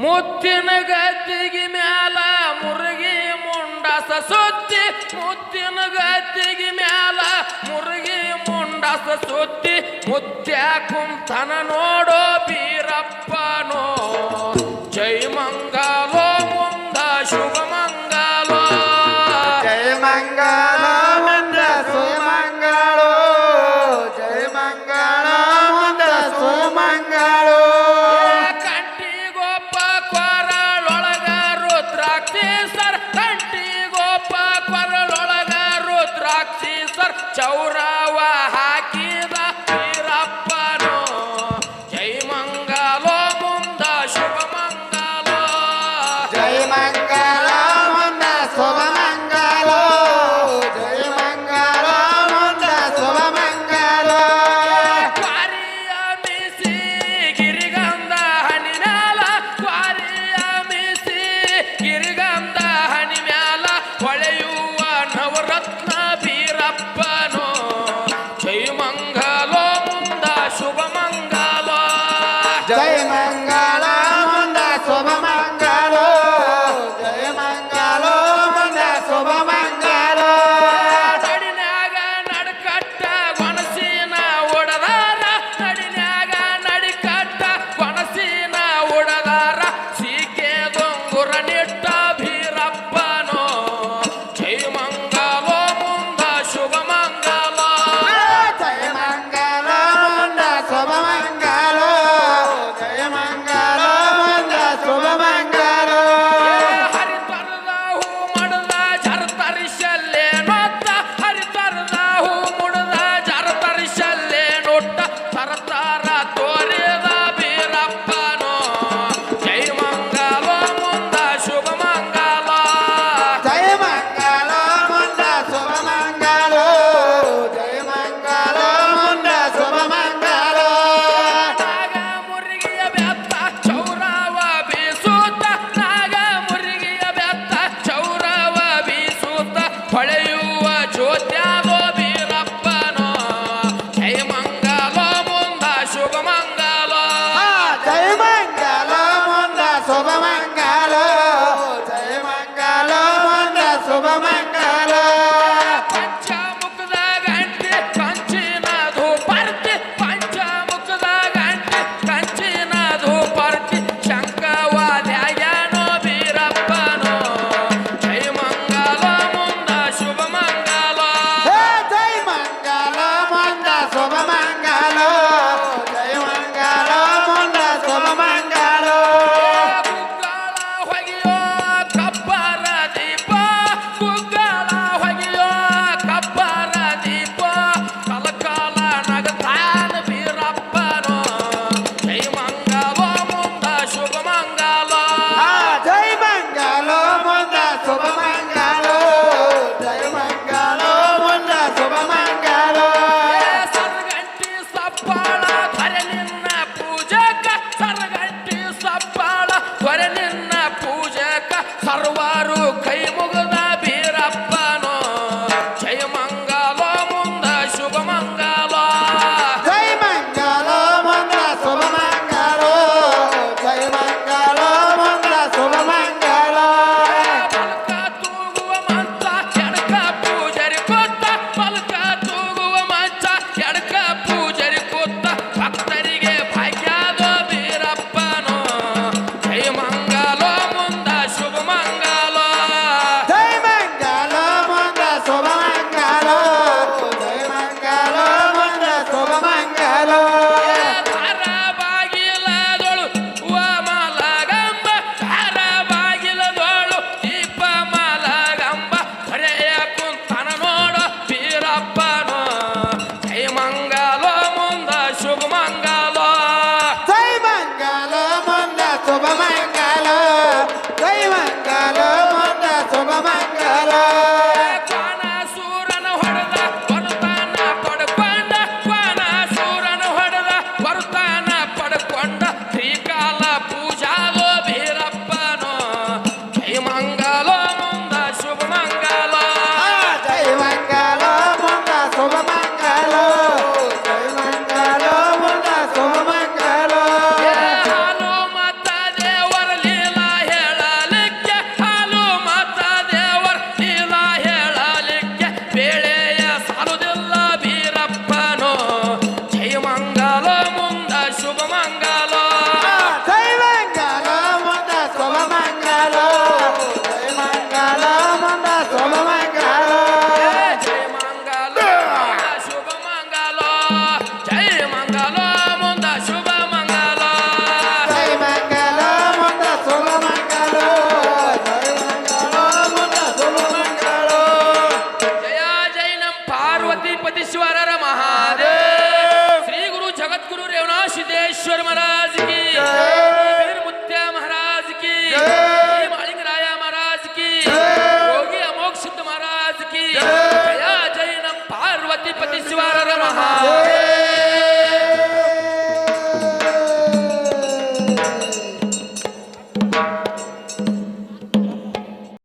ಮುತ್ತಿನ ಗದ್ದಿಗೆ ಮ್ಯಾಲ ಮುರುಗಿ ಮುಂಡಾಸ ಸುತ್ತಿ, ಮುತ್ತಿನ ಗದ್ದಿಗೆ ಮ್ಯಾಲ ಮುರುಗಿ ಮುಂಡಾಸ ಸುತ್ತಿ ಮುತ್ಯ ಕುಂತನ ನೋಡೋ ಬೀರಪ್ಪನೋ. ಜೈ ಮಂಗಾಲೋ ಮುಂದ ಶುಭ ಮಂಗಾಲೋ. ಜೈ ಮಂಗಲೋ. Yo mamá.